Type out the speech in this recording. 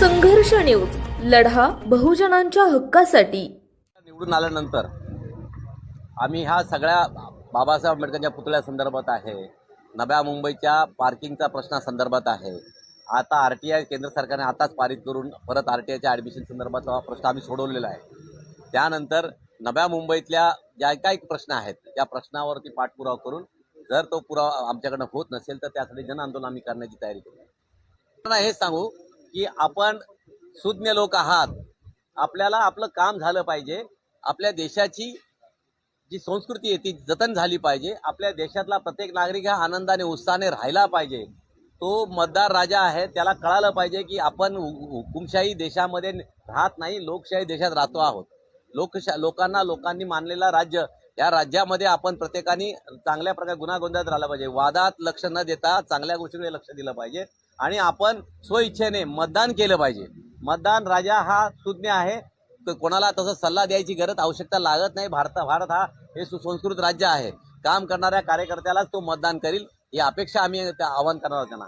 संघर्ष न्यूज. लढा बहुजनांच्या हक्कासाठी. निवडून आल्यानंतर आम्ही ह्या सगळ्या बाबासाहेब आंबेडकरांच्या पुतळ्यासंदर्भात आहे. नव्या मुंबईच्या पार्किंगचा प्रश्नासंदर्भात आहे. आता आर टी आय केंद्र सरकारने आताच पारित करून परत आर टी आयच्या ॲडमिशन संदर्भातला प्रश्न आम्ही सोडवलेला आहे. त्यानंतर नव्या मुंबईतल्या ज्या काही प्रश्न आहेत त्या प्रश्नावरती पाठपुरावा करून जर तो पुरावा आमच्याकडनं होत नसेल तर त्यासाठी जन आंदोलन आम्ही करण्याची तयारी करू. हेच हे सांगू की आपण सुज्ञ लोक आहात. आपल्याला आपलं काम झालं पाहिजे. आपल्या देशाची जी संस्कृती आहे ती जतन झाली पाहिजे. आपल्या देशातला प्रत्येक नागरिक हा आनंदाने उत्साहाने राहिला पाहिजे. तो मतदार राजा आहे त्याला कळालं पाहिजे की आपण हुकुमशाही देशामध्ये राहत नाही लोकशाही देशात राहतो आहोत. लोकशा लोकांना लोकांनी मानलेला राज्य या राज्यामध्ये आपण प्रत्येकाने चांगल्या प्रकारे गुन्हागोंधात राहिला पाहिजे. वादात लक्ष न देता चांगल्या गोष्टीकडे लक्ष दिलं पाहिजे आणि आपण स्वइच्छेने मतदान केलं पाहिजे. मतदान राजा हा सुज्ञ आहे. कोणाला तसं सल्ला द्यायची गरज आवश्यकता लागत नाही. भारत भारत हा हे सुसंस्कृत राज्य आहे. काम करणाऱ्या कार्यकर्त्यालाच तो मतदान करील ही अपेक्षा आम्ही त्या आवाहन करणार आहोत त्यांना.